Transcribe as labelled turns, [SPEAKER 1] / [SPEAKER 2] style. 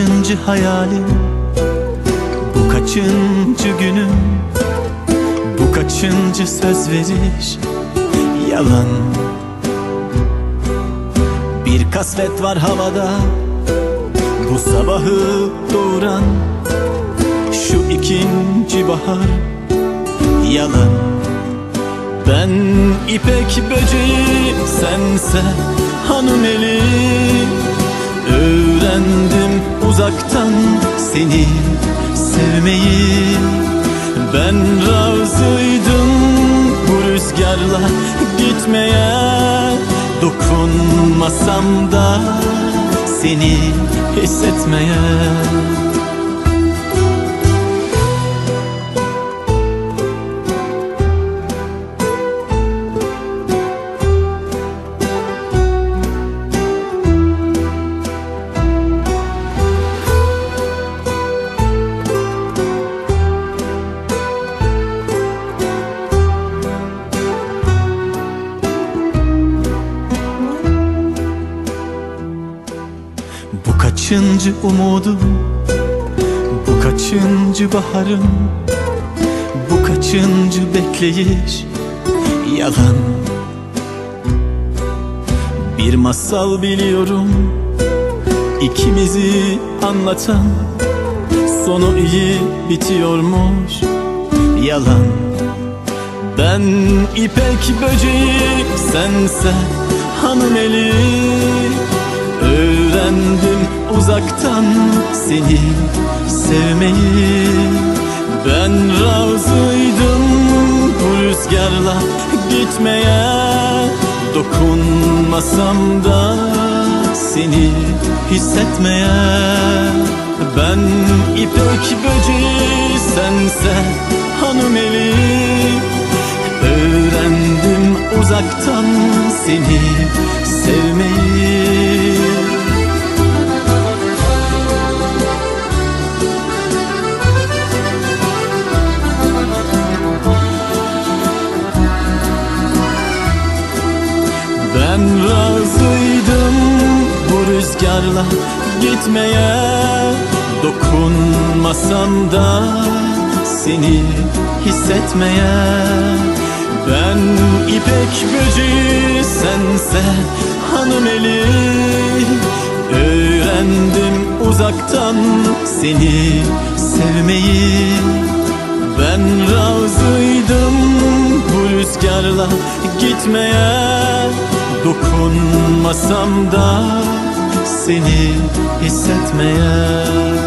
[SPEAKER 1] kaçıncı hayalim? Bu kaçıncı günüm? Bu kaçıncı söz veriş? Yalan. Bir kasvet var havada. Bu sabahı doğuran Şu ikinci bahar. Yalan. Ben ipek böceği Sense hanım eli Öğrendim uzaktan seni sevmeyi. Ben razıydım bu rüzgarla gitmeye. Dokunmasam da seni hissetmeye kaçıncı umudum? Bu kaçıncı baharım? Bu kaçıncı bekleyiş? Yalan. Bir masal biliyorum. İkimizi anlatan Sonu iyi bitiyormuş. Yalan. Ben ipek böceği Sense hanım eli uzaktan seni sevmeyi. Ben razıydım bu rüzgarla gitmeye. Dokunmasam da seni hissetmeye. Ben ipek böceği sense hanım eli Öğrendim uzaktan seni sevmeyi razıydım bu rüzgarla gitmeye. Dokunmasam da seni hissetmeye. Ben ipek böceği sense hanım eli. Öğrendim uzaktan seni sevmeyi. Ben razıydım bu rüzgarla gitmeye Dokunmasam da seni hissetmeye